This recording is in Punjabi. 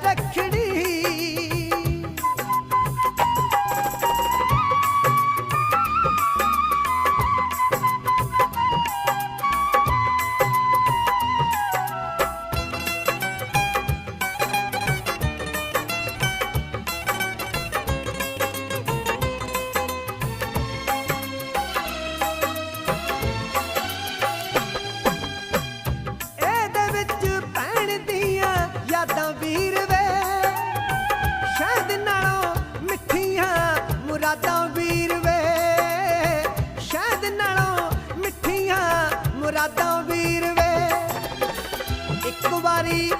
Let the ਮੁਰਾਦਾਂ ਵੀਰ ਵੇ। ਇੱਕ ਵਾਰੀ